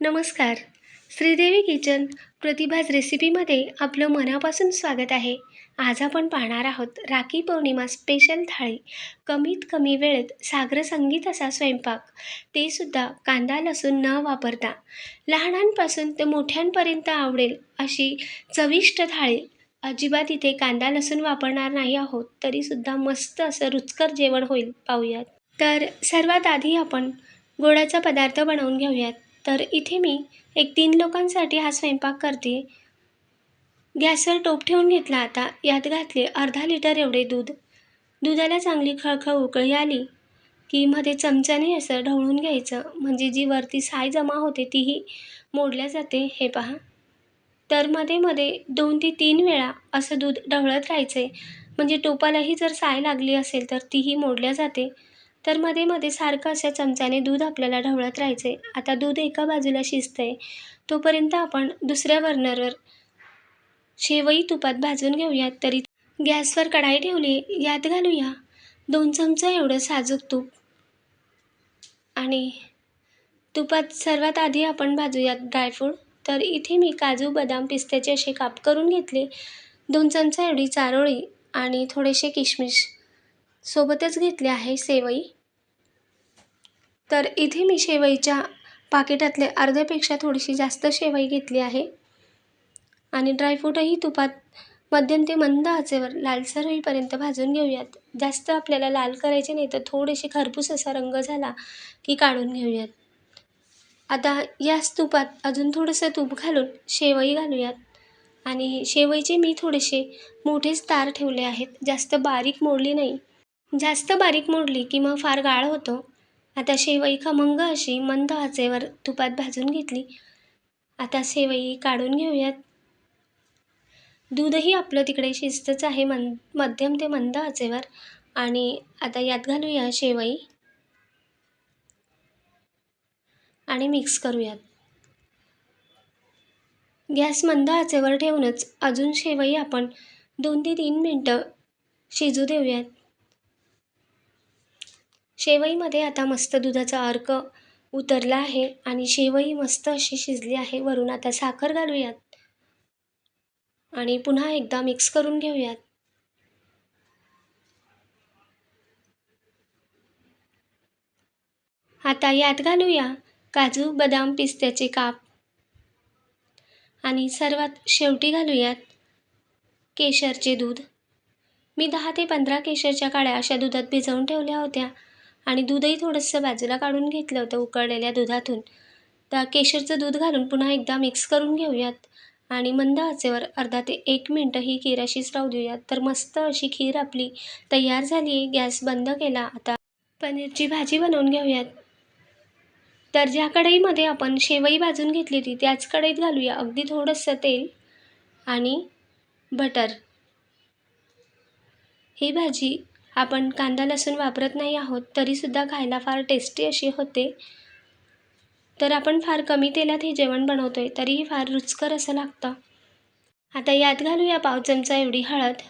नमस्कार. श्रीदेवी किचन प्रतिभाज रेसिपीमध्ये आपलं मनापासून स्वागत आहे. आज आपण पाहणार आहोत राखी पौर्णिमा स्पेशल थाळी. कमीत कमी वेळेत सागर संगीत असा स्वयंपाक. ते सुद्धा कांदा लसूण न वापरता. लहानांपासून ते मोठ्यांपर्यंत आवडेल अशी चविष्ट थाळी. अजिबात इथे कांदा लसूण वापरणार नाही आहोत तरीसुद्धा मस्त असं रुचकर जेवण होईल. पाहूयात. तर सर्वात आधी आपण गोडाचा पदार्थ बनवून घेऊयात. तर इथे मी एक तीन लोकांसाठी हा स्वयंपाक करते. गॅसवर टोप ठेवून घेतला आता. यात घातले अर्धा लिटर एवढे दूध. दुधाला चांगली खळखळ उकळी आली की मध्ये चमच्याने असं ढवळून घ्यायचं. म्हणजे जी वरती साय जमा होते तीही मोडल्या जाते. हे पहा. तर मध्ये मध्ये दोन ते तीन वेळा असं दूध ढवळत राहायचे म्हणजे टोपालाही जर साय लागली असेल तर तीही मोडल्या जाते. तर मध्ये मध्ये सारखं अशा चमच्याने दूध आपल्याला ढवळत राहायचे आता दूध एका बाजूला शिजतंय. तोपर्यंत आपण दुसऱ्या बर्नरवर शेवई तुपात भाजून घेऊयात. तरी गॅसवर कढाई ठेवली यात घालूया. दोन चमचा एवढं साजूक तूप. आणि तुपात सर्वात आधी आपण भाजूयात ड्रायफ्रूट तर इथे मी काजू बदाम पिस्त्याचे असे काप करून घेतले. दोन चमचा एवढी चारोळी आणि थोडेसे किशमिश सोबतच घेतले आहे सेवई तर इथे मी शेवईच्या पाकिटातले अर्ध्यापेक्षा थोडीशी जास्त शेवई घेतली आहे. आणि ड्रायफ्रूटही तुपात मध्यम ते मंद आचेवर लालसर होईपर्यंत भाजून घेऊयात. जास्त आपल्याला लाल करायचे नाही तर थोडेसे खरपूस असा रंग झाला की काढून घेऊयात. आता याच तुपात अजून थोडंसं तूप घालून शेवई घालूयात. आणि शेवईचे मी थोडेसे मोठेच तार ठेवले आहेत. जास्त बारीक मोडली नाही. जास्त बारीक मोडली की मग फार गाळ होतो आता शेवई खमंग अशी मंद आचेवर तुपात भाजून घेतली. आता शेवई काढून घेऊयात. दूधही आपलं तिकडे शिस्तच आहे मन मध्यम ते मंद आचेवर. आणि आता यात घालूया शेवई. आणि मिक्स करूयात. गॅस मंद आचेवर ठेवूनच अजून शेवई आपण दोन ते तीन मिनटं शिजू देऊयात. शेवईमध्ये आता मस्त दुधाचा अर्क उतरला आहे आणि शेवई मस्त अशी शिजली आहे. वरून आता साखर घालूयात आणि पुन्हा एकदा मिक्स करून घेऊयात. आता यात घालूया काजू बदाम पिस्त्याचे काप आणि सर्वात शेवटी घालूयात केशरचे दूध. मी दहा ते पंधरा केशरच्या काड्या अशा दुधात भिजवून ठेवल्या होत्या. आणि दूधही थोडंसं बाजूला काढून घेतलं होतं उकळलेल्या दुधातून. त्या केशरचं दूध घालून पुन्हा एकदा मिक्स करून घेऊयात. आणि मंद आचेवर अर्धा ते एक मिनटं ही खीर अशीच राहू देऊयात. तर मस्त अशी खीर आपली तयार झाली आहे. गॅस बंद केला. आता पनीरची भाजी बनवून घेऊयात. तर ज्या कढईमध्ये आपण शेवई भाजून घेतली होती त्याच कढईत घालूया. अगदी थोडंसं तेल आणि बटर. ही भाजी आपण कांदा लसूण वापरत नाही आहोत तरीसुद्धा खायला फार टेस्टी अशी होते. तर आपण फार कमी तेलात हे जेवण बनवतो आहे तरीही फार रुचकर असं लागतं. आता यात घालूया पाव चमचा एवढी हळद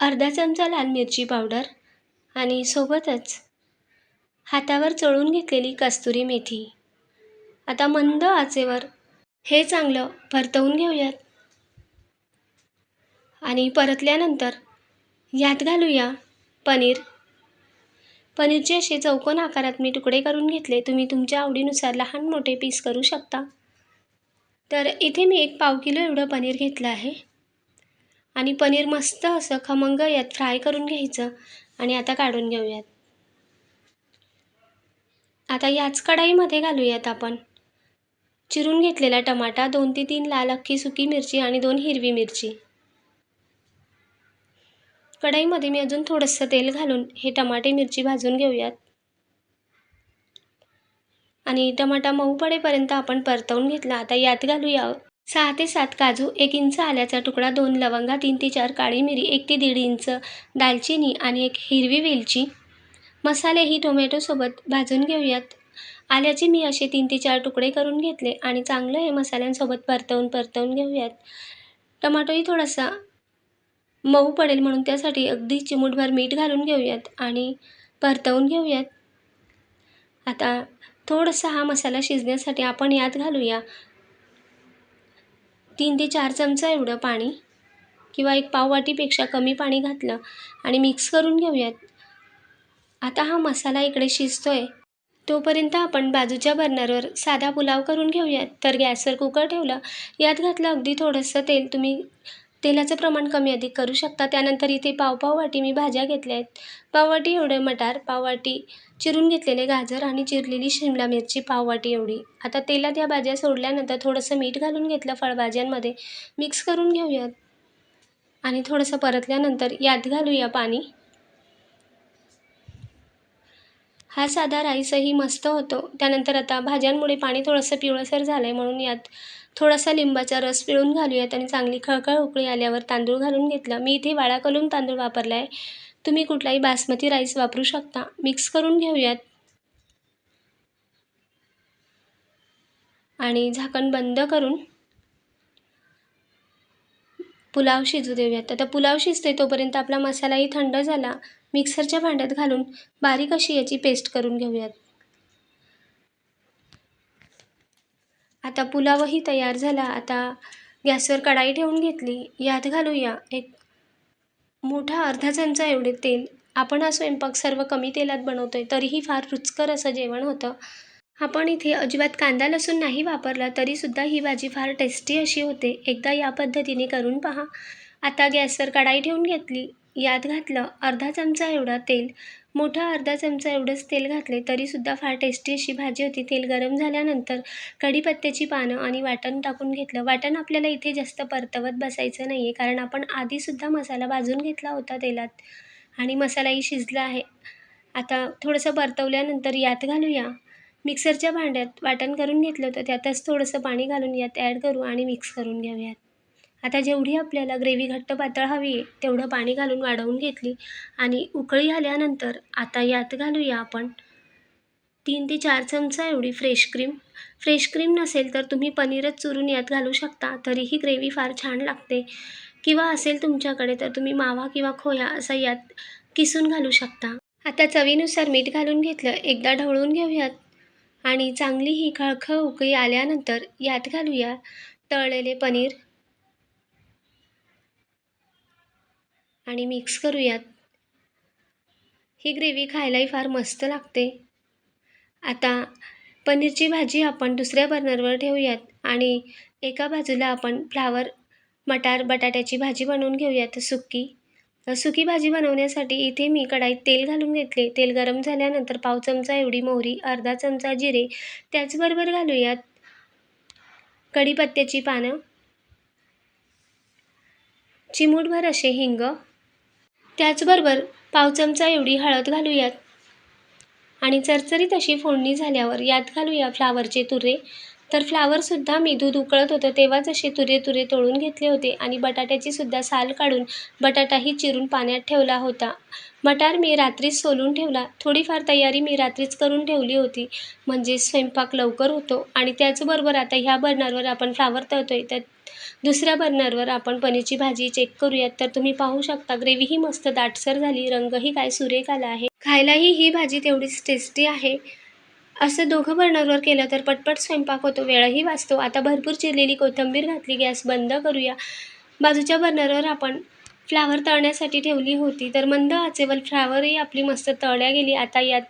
अर्धा चमचा लाल मिरची पावडर आणि सोबतच हातावर चळून घेतलेली कस्तुरी मेथी. आता मंद आचेवर हे चांगलं परतवून घेऊयात. आणि परतल्यानंतर यात घालूया पनीर. पनीरचे असे चौकोन आकारात मी तुकडे करून घेतले. तुम्ही तुमच्या आवडीनुसार लहान मोठे पीस करू शकता. तर इथे मी एक पाव किलो एवढं पनीर घेतलं आहे. आणि पनीर मस्त असं खमंग यात फ्राय करून घ्यायचं. आणि आता काढून घेऊयात. आता याच कढाईमध्ये घालूयात आपण. चिरून घेतलेला टमाटा दोन ते तीन लाल अख्खी सुकी मिरची आणि दोन हिरवी मिरची. कढईमध्ये मी अजून थोडंसं तेल घालून हे टमाटे मिरची भाजून घेऊयात. आणि टमाटा मऊ पडेपर्यंत आपण परतवून घेतला. आता यात घालूया सहा ते सात काजू एक इंच आल्याचा तुकडा दोन लवंगा तीन ते चार काळी मिरी एक ते दीड इंच दालचिनी आणि एक हिरवी वेलची. मसालेही टोमॅटोसोबत भाजून घेऊयात. आल्याचे मी असे तीन ते चार तुकडे करून घेतले आणि चांगलं हे मसाल्यांसोबत परतवून परतवून घेऊयात. टमाटोही थोडासा मऊ पडेल म्हणून त्यासाठी अगदी चिमूटभर मीठ घालून घेऊयात आणि परतवून घेऊयात. आता थोडासा हा मसाला शिजण्यासाठी आपण यात घालूया. तीन ते चार चमचा एवढं पाणी किंवा एक पाववाटीपेक्षा कमी पाणी घातलं आणि मिक्स करून घेऊयात. आता हा मसाला इकडे शिजतोय. तोपर्यंत आपण बाजूच्या बर्नरवर साधा पुलाव करून घेऊयात. तर गॅसवर कुकर ठेवलं. यात घातलं अगदी थोडंसं तेल. तुम्ही तेलाचं प्रमाण कमी अधिक करू शकता. त्यानंतर इथे पाव वाटी मी भाज्या घेतल्या आहेत. पाववाटी एवढे मटार पाववाटी चिरून घेतलेले गाजर आणि चिरलेली शिमला मिरची पाववाटी एवढी. आता तेलात या भाज्या सोडल्यानंतर थोडंसं मीठ घालून घेतलं फळभाज्यांमध्ये. मिक्स करून घेऊयात. आणि थोडंसं परतल्यानंतर यात घालूया पाणी. हा साधा राईसही मस्त होतो. त्यानंतर आता भाज्यांमुळे पाणी थोडंसं पिवळसर झालं आहे म्हणून यात थोडासा लिंबाचा रस पिळून घालूयात आणि चांगली खळखळ उकळी आल्यावर तांदूळ घालून घेतलं. मी इथे वाळा कलून तांदूळ वापरला आहे तुम्ही कुठलाही बासमती राईस वापरू शकता. मिक्स करून घेऊयात. आणि झाकण बंद करून पुलाव शिजू देऊयात. आता पुलाव शिजते तोपर्यंत आपला मसालाही थंड झाला. मिक्सरच्या भांड्यात घालून बारीक अशी याची पेस्ट करून घेऊयात. आता पुलावही तयार झाला. आता गॅसवर कढाई ठेवून घेतली. यात घालूया एक मोठा अर्धा चमचा एवढे तेल. आपण हा स्वयंपाक सर्व कमी तेलात बनवतो आहे तरीही फार रुचकर असं जेवण होतं. आपण इथे अजिबात कांदा लसूण नाही वापरला तरीसुद्धा ही भाजी फार टेस्टी अशी होते. एकदा या पद्धतीने करून पहा. आता गॅसवर कढाई ठेवून घेतली. यात घातलं. अर्धा चमचा एवढा तेल. मोठा अर्धा चमचा एवढंच तेल घातले तरीसुद्धा फार टेस्टी अशी भाजी होती. तेल गरम झाल्यानंतर कढीपत्त्याची पानं आणि वाटण टाकून घेतलं. वाटण आपल्याला इथे जास्त परतवत बसायचं नाही आहे कारण आपण आधीसुद्धा मसाला भाजून घेतला होता तेलात आणि मसालाही शिजला आहे. आता थोडंसं परतवल्यानंतर यात घालूया. मिक्सरच्या भांड्यात वाटण करून घेतलं होतं त्यातच थोडंसं पाणी घालून यात ॲड करू आणि मिक्स करून घेऊयात. आता जेवढी आपल्याला ग्रेव्ही घट्ट पातळ हवी आहे तेवढं पाणी घालून वाढवून घेतली आणि उकळी आल्यानंतर आता यात घालूया आपण तीन ते चार चमचा एवढी फ्रेश क्रीम फ्रेश क्रीम नसेल तर तुम्ही पनीरच चुरून यात घालू शकता तरीही ग्रेव्ही फार छान लागते. किंवा असेल तुमच्याकडे तर तुम्ही मावा किंवा खोया असा यात किसून घालू शकता. आता चवीनुसार मीठ घालून घेतलं एकदा ढवळून घेऊयात. आणि चांगली ही खळखळ उकळी आल्यानंतर यात घालूया तळलेले पनीर. आणि मिक्स करूयात. ही ग्रेव्ही खायलाही फार मस्त लागते. आता पनीरची भाजी आपण दुसऱ्या बर्नरवर ठेवूयात आणि एका बाजूला आपण फ्लावर मटार बटाट्याची भाजी बनवून घेऊयात सुकी सुकी भाजी बनवण्यासाठी इथे मी कढाईत तेल घालून घेतले. तेल गरम झाल्यानंतर पाव चमचा एवढी मोहरी अर्धा चमचा जिरे त्याचबरोबर घालूयात कढीपत्त्याची पानं चिमूटभर असे हिंग त्याचबरोबर पाव चमचा एवढी हळद घालूयात. आणि चरचरीत अशी फोडणी झाल्यावर यात घालूया फ्लावरचे तुरे तर फ्लावरसुद्धा मी दूध उकळत होतं तेव्हाच असे तुरे तुरे तळून घेतले होते आणि बटाट्याचीसुद्धा साल काढून बटाटाही चिरून पाण्यात ठेवला होता. मटार मी रात्रीच सोलून ठेवला. थोडीफार तयारी मी रात्रीच करून ठेवली होती. म्हणजे स्वयंपाक लवकर होतो आणि त्याचबरोबर आता ह्या बर्नरवर आपण फ्लावर तळतो आहे तर दुसऱ्या बर्नरवर आपण पनीरची भाजी चेक करूयात. तर तुम्ही पाहू शकता ग्रेव्हीही मस्त दाटसर झाली रंगही काय सुरेख आला आहे. खायलाही ही भाजी तेवढीच टेस्टी आहे. असं दोघं बर्नरवर केलं तर पटपट स्वयंपाक होतो वेळही वाचतो. आता भरपूर चिरलेली कोथिंबीर घातली गॅस बंद करूया. बाजूच्या बर्नरवर आपण फ्लावर तळण्यासाठी ठेवली होती तर मंद आचेवर फ्लावरही आपली मस्त तळल्या गेली. आता यात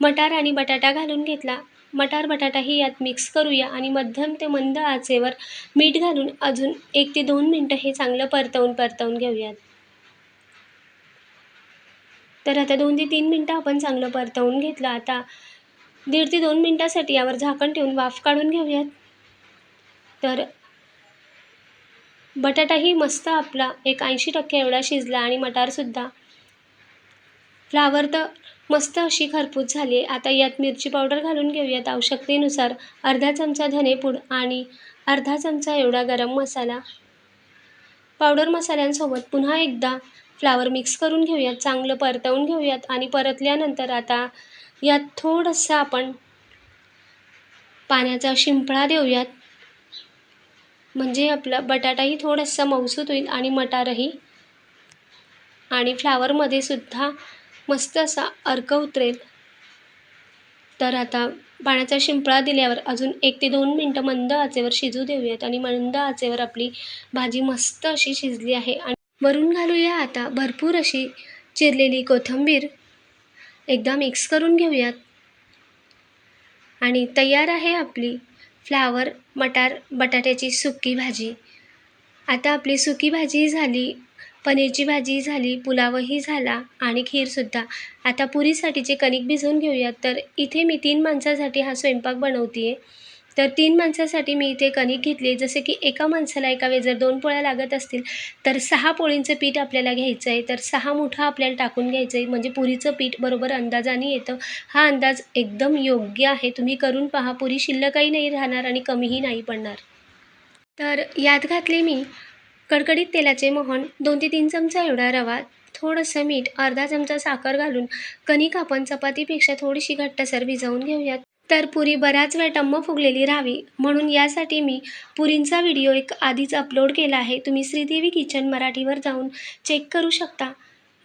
मटार आणि बटाटा घालून घेतला. मटार बटाटाही यात मिक्स करूया आणि मध्यम ते मंद आचेवर मीठ घालून अजून एक ते दोन मिनटं हे चांगलं परतवून परतवून घेऊयात. तर आता दोन ते तीन मिनटं आपण चांगलं परतवून घेतलं. आता दीड ते दोन मिनटासाठी यावर झाकण ठेवून वाफ काढून घेऊयात. तर बटाटाही मस्त आपला एक ऐंशी टक्के एवढा शिजला आणि मटारसुद्धा फ्लावर तर मस्त अशी खरपूस झाली आहे. आता यात मिरची पावडर घालून घेऊयात. आवश्यकतेनुसार अर्धा चमचा धनेपूड आणि अर्धा चमचा एवढा गरम मसाला. पावडर मसाल्यांसोबत पुन्हा एकदा फ्लावर मिक्स करून घेऊयात. चांगलं परतवून घेऊयात आणि परतल्यानंतर आता यात थोडंसं आपण पाण्याचा शिंपळा देऊयात. म्हणजे आपला बटाटाही थोडासा मऊसूत होईल आणि मटारही. आणि फ्लावरमध्ये सुद्धा मस्त असा अर्क उतरेल. तर आता पाण्याचा शिंपळा दिल्यावर अजून एक ते दोन मिनटं मंद आचेवर शिजू देऊयात आणि मंद आचेवर आपली भाजी मस्त अशी शिजली आहे. आणि वरून घालूया आता भरपूर अशी चिरलेली कोथिंबीर. एकदा मिक्स करून घेऊयात. आणि तयार आहे आपली फ्लावर मटार बटाट्याची सुकी भाजी. आता आपली सुकी भाजी झाली पनीरची भाजी झाली पुलावही झाला आणि खीरसुद्धा आता पुरीसाठीचे कणिक भिजवून घेऊयात. तर इथे मी तीन माणसासाठी हा स्वयंपाक बनवते आहे तर तीन माणसासाठी मी इथे कणिक घेतली. जसे की एका माणसाला एका वेळेस जर दोन पोळ्या लागत असतील तर सहा पोळींचं पीठ आपल्याला घ्यायचं आहे तर सहा मुठं आपल्याला टाकून घ्यायचं आहे म्हणजे पुरीचं पीठ बरोबर अंदाजाने येतं. हा अंदाज एकदम योग्य आहे. तुम्ही करून पहा. पुरी शिल्लकही नाही राहणार आणि कमीही नाही पडणार. तर यात घातले मी कडकडीत तेलाचे मोहन दोन ते तीन चमचा एवढा रवा थोडंसं मीठ अर्धा चमचा साखर घालून कणिक आपण चपातीपेक्षा थोडीशी घट्टसर भिजवून घेऊयात. तर पुरी बऱ्याच वेळ टम्म फुगलेली राहावी. म्हणून यासाठी मी पुरींचा व्हिडिओ एक आधीच अपलोड केला आहे. तुम्ही श्रीदेवी किचन मराठीवर जाऊन चेक करू शकता.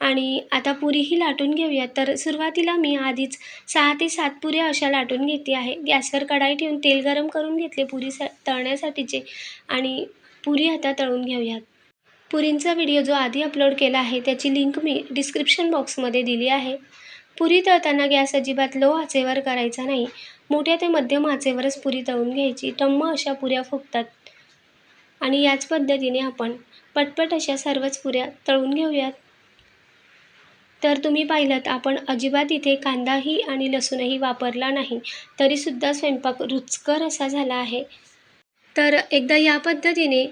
आणि आता पुरीही लाटून घेऊयात तर सुरुवातीला मी आधीच सहा ते सात पुऱ्या अशा लाटून घेते आहे. गॅसवर कढाई ठेवून तेल गरम करून घेतले पुरी सा तळण्यासाठीचे. आणि पुरी आता तळून घेऊयात. पुरींचा व्हिडिओ जो आधी अपलोड केला आहे त्याची लिंक मी डिस्क्रिप्शन बॉक्समध्ये दिली आहे. पुरी तळताना गॅस अजिबात लो आचेवर करायचा नाही. मोठ्या ते मध्यम आचेवरच पुरी तळून घ्यायची. टम्म अशा पुऱ्या फुगतात. आणि याच पद्धतीने आपण पटपट अशा सर्वच पुऱ्या तळून घेऊयात. तर तुम्ही पाहिलं आपण अजिबात इथे कांदाही आणि लसूणही वापरला नाही. तरीसुद्धा स्वयंपाक रुचकर असा झाला आहे. तर एकदा या पद्धतीने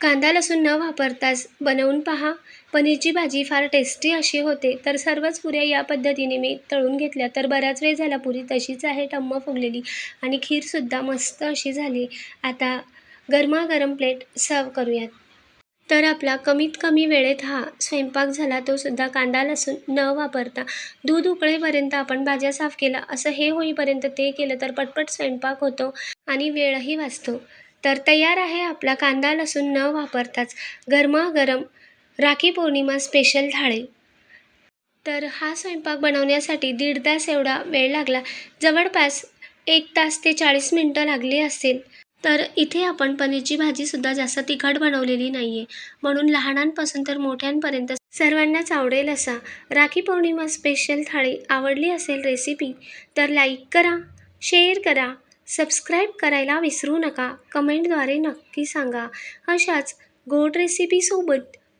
कांदा लसूण न वापरताच बनवून पहा. पनीरची भाजी फार टेस्टी अशी होते तर सर्वच पुऱ्या या पद्धतीने मी तळून घेतल्या तर बराच वेळ झाला पुरी तशीच आहे टम्म फुगलेली आणि खीरसुद्धा मस्त अशी झाली. आता गरमागरम प्लेट सर्व करूयात. तर आपला कमीत कमी वेळेत हा स्वयंपाक झाला तो सुद्धा कांदा लसूण न वापरता. दूध उकळेपर्यंत आपण भाज्या साफ केला असं हे होईपर्यंत ते केलं तर पटपट स्वयंपाक होतो आणि वेळही वाचतो. तर तयार आहे आपला कांदा लसूण न वापरताच गरमागरम राखी पौर्णिमा स्पेशल थाळी तर हा स्वयंपाक बनवण्यासाठी दीड तास एवढा वेळ लागला. जवळपास एक तास ते चाळीस मिनटं लागली असतील. तर इथे आपण पनीरची भाजीसुद्धा जास्त तिखट बनवलेली नाही आहे म्हणून लहानांपासून तर मोठ्यांपर्यंत सर्वांनाच आवडेल असा राखी पौर्णिमा स्पेशल थाळी आवडली असेल रेसिपी तर लाईक करा शेअर करा सबस्क्राईब करायला विसरू नका. कमेंटद्वारे नक्की सांगा. अशाच गोड रेसिपीसोबत